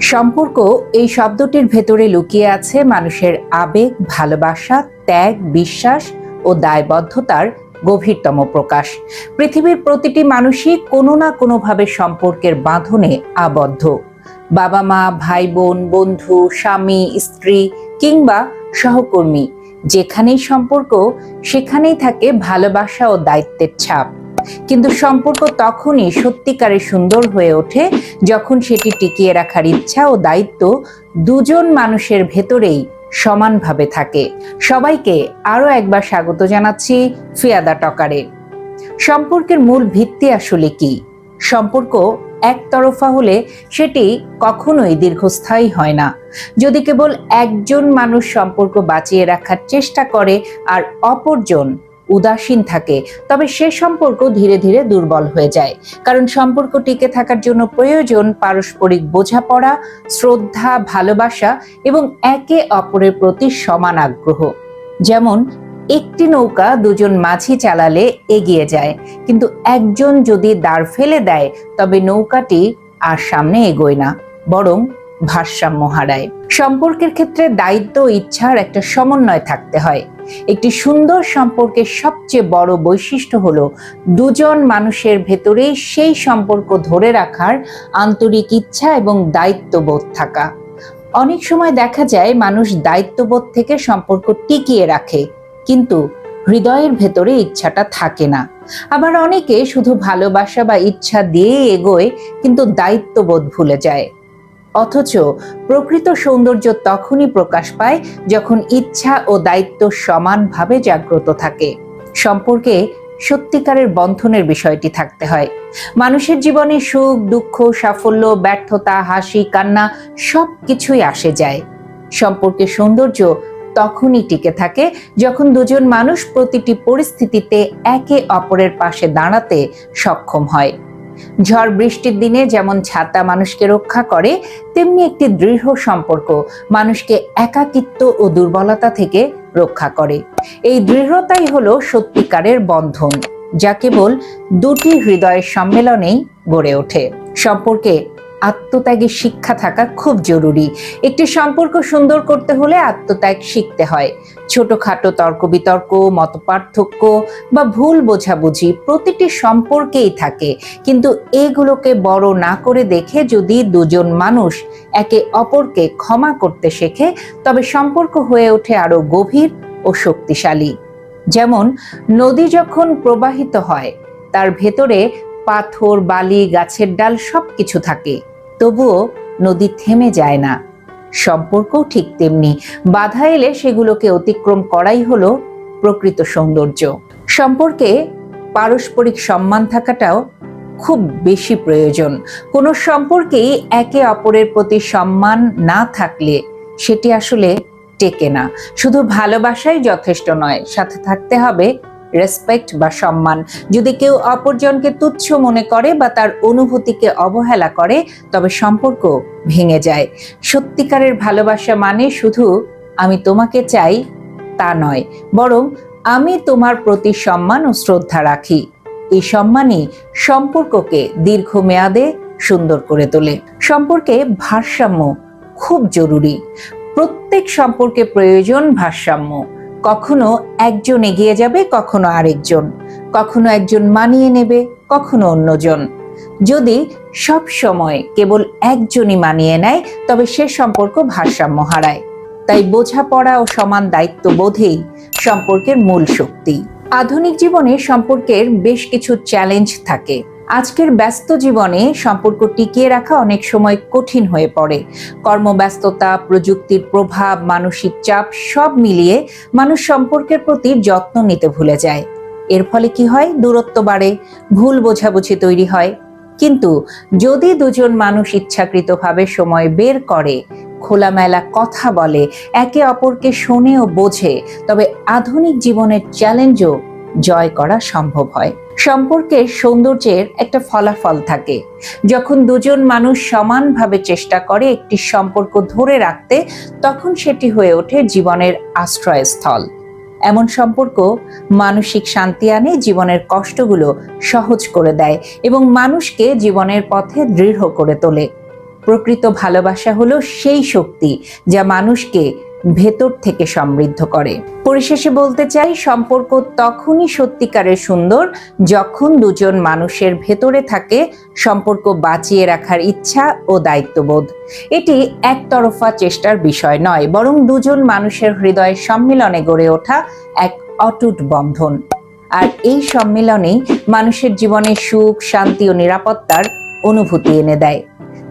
সম্পর্ক এই শব্দটির ভেতরে লুকিয়ে আছে মানুষের আবেগ, ভালোবাসা, ত্যাগ, বিশ্বাস ও দায়বদ্ধতার গভীরতম প্রকাশ। পৃথিবীর প্রতিটি মানুষই কোনো না কোনোভাবে সম্পর্কের বাঁধনে আবদ্ধ। বাবা মা ভাই বোন বন্ধু, স্বামী, স্ত্রী কিংবা সহকর্মী, যেখানেই সম্পর্ক, সেখানেই থাকে ভালোবাসা ও দায়িত্বের ছাপ। কিন্তু সম্পর্ক তখনই সত্যিকারে সুন্দর হয়ে ওঠে যখন সেটি টিকিয়ে রাখার ইচ্ছা ও দায়িত্ব দুজন মানুষের ভেতরেই সমানভাবে থাকে। সবাইকে আরও একবার স্বাগত জানাচ্ছি ফিয়াদা টকারে। সম্পর্কের মূল ভিত্তি আসলে কি? সম্পর্ক একতরফা হলে সেটি কখনোই দীর্ঘস্থায়ী হয় না। যদি কেবল একজন মানুষ সম্পর্ক বাঁচিয়ে রাখার চেষ্টা করে আর অপরজন উদাসীন থাকে, তবে সে সম্পর্ক ধীরে ধীরে দুর্বল হয়ে যায়। কারণ সম্পর্ক টিকে থাকার জন্য প্রয়োজন পারস্পরিক বোঝাপড়া, শ্রদ্ধা, ভালোবাসা এবং একে অপরের প্রতি সমান আগ্রহ। যেমন, একটি নৌকা দুজন মাঝি চালালে এগিয়ে যায়, কিন্তু একজন যদি দাঁড় ফেলে দেয়, তবে নৌকাটি আর সামনে এগোয় না। বরং ভারসাম্য হারায়। সম্পর্কের ক্ষেত্রে দায়িত্ব ইচ্ছার একটা সমন্বয় থাকতে হয়। একটি সুন্দর সম্পর্কের সবচেয়ে বড় বৈশিষ্ট্য হলো দুজন মানুষের ভেতরেই সেই সম্পর্ক ধরে রাখার আন্তরিক ইচ্ছা এবং দায়িত্ববোধ থাকা। অনেক সময় দেখা যায় মানুষ দায়িত্ববোধ থেকে সম্পর্ক টিকিয়ে রাখে, কিন্তু হৃদয়ের ভেতরে ইচ্ছাটা থাকে না। আবার অনেকে শুধু ভালোবাসা বা ইচ্ছা দিয়ে এগোয়, কিন্তু দায়িত্ববোধ ভুলে যায়। অথচ প্রকৃত সৌন্দর্য তখনই প্রকাশ পায় যখন ইচ্ছা ও দায়িত্ব সমানভাবে জাগ্রত থাকে। সম্পর্কে সত্যিকারের বন্ধনের বিষয়টি থাকতে হয়। মানুষের জীবনে সুখ, দুঃখ, সাফল্য, ব্যর্থতা, হাসি, কান্না সব কিছুই আসে যায়। সম্পর্কে সৌন্দর্য তখনই টিকে থাকে যখন দুজন মানুষ প্রতিটি পরিস্থিতিতে একে অপরের পাশে দাঁড়াতে সক্ষম হয়। ঝড় বৃষ্টির দিনে যেমন ছাতা মানুষকে রক্ষা করে, তেমনি একটি দৃঢ় সম্পর্ক মানুষকে একাকিত্ব ও দুর্বলতা থেকে রক্ষা করে। এই দৃঢ়তাই হলো সত্যিকারের বন্ধন, যা কেবল দুটি হৃদয়ের সম্মেলনেই গড়ে ওঠে। সম্পর্কে আত্মত্যাগের শিক্ষা থাকা খুব জরুরি। একটি সম্পর্ক সুন্দর করতে হলে আত্মত্যাগ শিখতে হয়। ছোটখাটো তর্ক বিতর্ক মত পার্থক্য বা ভুল বোঝাবুঝি প্রতিটি সম্পর্কেই থাকে। কিন্তু এগুলোকে বড় না করে দেখে যদি দুজন মানুষ একে অপরকে ক্ষমা করতে শেখে, তবে সম্পর্ক হয়ে ওঠে আরও গভীর ও শক্তিশালী। যেমন, নদী যখন প্রবাহিত হয়, তার ভেতরে পাথর, বালি, গাছের ডাল সবকিছু থাকে। তবুও নদী থেমে যায় না। সম্পর্কও ঠিক তেমনি। বাধা এলে সেগুলোকে অতিক্রম করাই হলো প্রকৃত সৌন্দর্য। সম্পর্কে পারস্পরিক সম্মান থাকাটাও খুব বেশি প্রয়োজন। কোনো সম্পর্কেই একে অপরের প্রতি সম্মান না থাকলে সেটি আসলে টেকে না। শুধু ভালোবাসাই যথেষ্ট নয়, সাথে থাকতে হবে রেসপেক্ট বা সম্মান। যদি কেউ অপরজনকে তুচ্ছ মনে করে বা তার অনুভূতিকে অবহেলা করে, তবে সম্পর্ক ভেঙে যায়। সত্যিকারের ভালোবাসা মানে শুধু, আমি তোমাকে চাই তা নয়, বরং আমি তোমার প্রতি সম্মান ও শ্রদ্ধা রাখি। এই সম্মানই সম্পর্ককে দীর্ঘমেয়াদে সুন্দর করে তোলে। সম্পর্কে ভারসাম্য খুব জরুরি। প্রত্যেক সম্পর্কে প্রয়োজন ভারসাম্য। কখনো একজন এগিয়ে যাবে, কখনো আরেকজন। কখনো একজন মানিয়ে নেবে, কখনো অন্যজন। যদি সব সময় কেবল একজনই মানিয়ে নেয়, তবে সে সম্পর্ক ভারসাম্য হারায় তাই বোঝাপড়া ও সমান দায়িত্ব বোধেই সম্পর্কের মূল শক্তি। আধুনিক জীবনে সম্পর্কের বেশ কিছু চ্যালেঞ্জ থাকে। আজকের ব্যস্ত জীবনে সম্পর্ক টিকিয়ে রাখা অনেক সময় কঠিন হয়ে পড়ে। কর্মব্যস্ততা, প্রযুক্তির প্রভাব, মানসিক চাপ সব মিলিয়ে মানুষ সম্পর্কের প্রতি যত্ন নিতে ভুলে যায়। এর ফলে কি হয়? দূরত্ব বাড়ে, ভুল বোঝাবুঝি তৈরি হয়। কিন্তু যদি দুজন মানুষ ইচ্ছাকৃতভাবে সময় বের করে, খোলামেলা কথা বলে, একে অপরকে শোনে ও বোঝে, তবে আধুনিক জীবনের চ্যালেঞ্জও জয় করা সম্ভব হয়। সম্পর্কের সৌন্দর্যের একটা ফলাফল থাকে। যখন দুজন মানুষ সমানভাবে চেষ্টা করে একটি সম্পর্ক ধরে রাখতে, তখন সেটি হয়ে ওঠে জীবনের আশ্রয়স্থল। এমন সম্পর্ক মানসিক শান্তি আনে, জীবনের কষ্টগুলো সহজ করে দেয় এবং মানুষকে জীবনের পথে দৃঢ় করে তোলে। প্রকৃত ভালোবাসা হলো সেই শক্তি যা মানুষকে ভেতর থেকে সমৃদ্ধ করে। পরিশেষে বলতে চাই, সম্পর্ক তখনই সত্যিকারের সুন্দর যখন দুজন মানুষের ভেতরে থাকে সম্পর্ক বাঁচিয়ে রাখার ইচ্ছা ও দায়িত্ববোধ। এটি একতরফা চেষ্টার বিষয় নয়, বরং দুজন মানুষের হৃদয়ের সম্মিলনে গড়ে ওঠা এক অটুট বন্ধন। আর এই সম্মিলনেই মানুষের জীবনে সুখ, শান্তি ও নিরাপত্তার অনুভূতি এনে দেয়।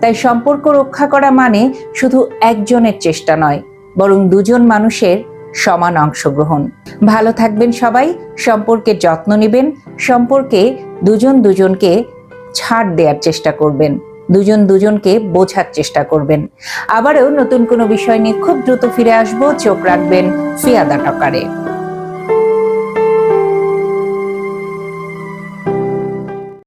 তাই সম্পর্ক রক্ষা করা মানে শুধু একজনের চেষ্টা নয় বরং দুজন মানুষের সমান অংশগ্রহণ। ভালো থাকবেন সবাই, সম্পর্কে যত্ন নেবেন, সম্পর্কে দুজন দুজনকে ছাড় দেওয়ার চেষ্টা করবেন, দুজন দুজনকে বোঝার চেষ্টা করবেন। আবারও নতুন কোনো বিষয় নিয়ে খুব দ্রুত ফিরে আসব, চোখ রাখবেন ফিয়াদা টকারে